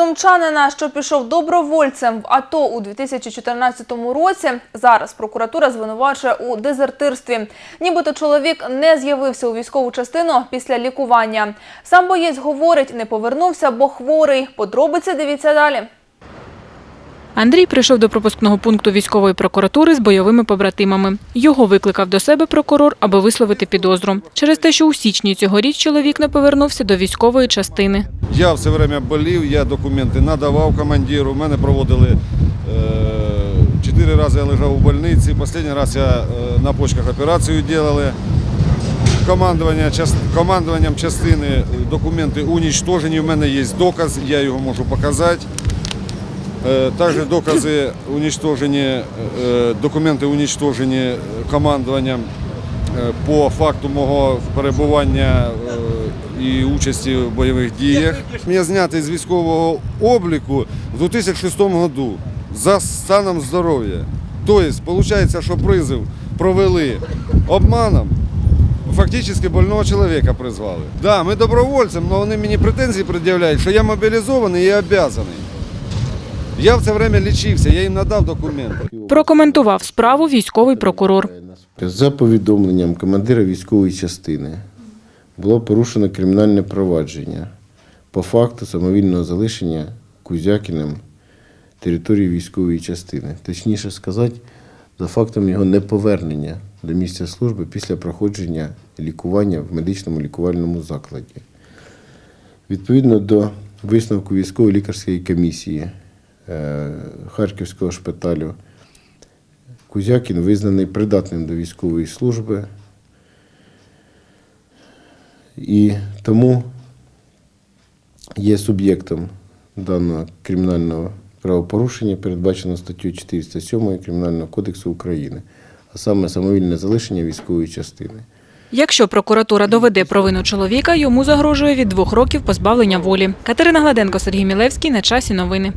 Сумчанина, що пішов добровольцем в АТО у 2014 році, зараз прокуратура звинувачує у дезертирстві. Нібито чоловік не з'явився у військову частину після лікування. Сам боєць говорить, не повернувся, бо хворий. Подробиці дивіться далі. Андрій прийшов до пропускного пункту військової прокуратури з бойовими побратимами. Його викликав до себе прокурор, аби висловити підозру. Через те, що у січні цьогоріч чоловік не повернувся до військової частини. Я все время болів, я документи надавав командиру. Мене проводили е, чотири рази я лежав у больниці. Останній раз я е, на почках операцію робили. Командування, командуванням частини е, документи унічтожені. У мене є доказ, я його можу показати. Е, Також докази уничтожені, е, документи уничтожені командуванням е, по факту мого перебування і участі в бойових діях. Я знятий з військового обліку в 2006 році за станом здоров'я. Тобто, виходить, що призив провели обманом. Фактично больного чоловіка призвали. Да, ми добровольцем, але вони мені претензії пред'являють, що я мобілізований і обов'язаний. Я в це время лічився, я їм надав документи. Прокоментував справу військовий прокурор. За повідомленням командира військової частини було порушено кримінальне провадження по факту самовільного залишення Кузякіним території військової частини. Точніше сказати, за фактом його неповернення до місця служби після проходження лікування в медичному лікувальному закладі. Відповідно до висновку військової лікарської комісії Харківського шпиталю, Кузякін визнаний придатним до військової служби. І тому є суб'єктом даного кримінального правопорушення, передбачено статтю 407 Кримінального кодексу України, а саме самовільне залишення військової частини. Якщо прокуратура доведе провину чоловіка, йому загрожує від двох років позбавлення волі. Катерина Гладенко, Сергій Мілевський. На часі новини.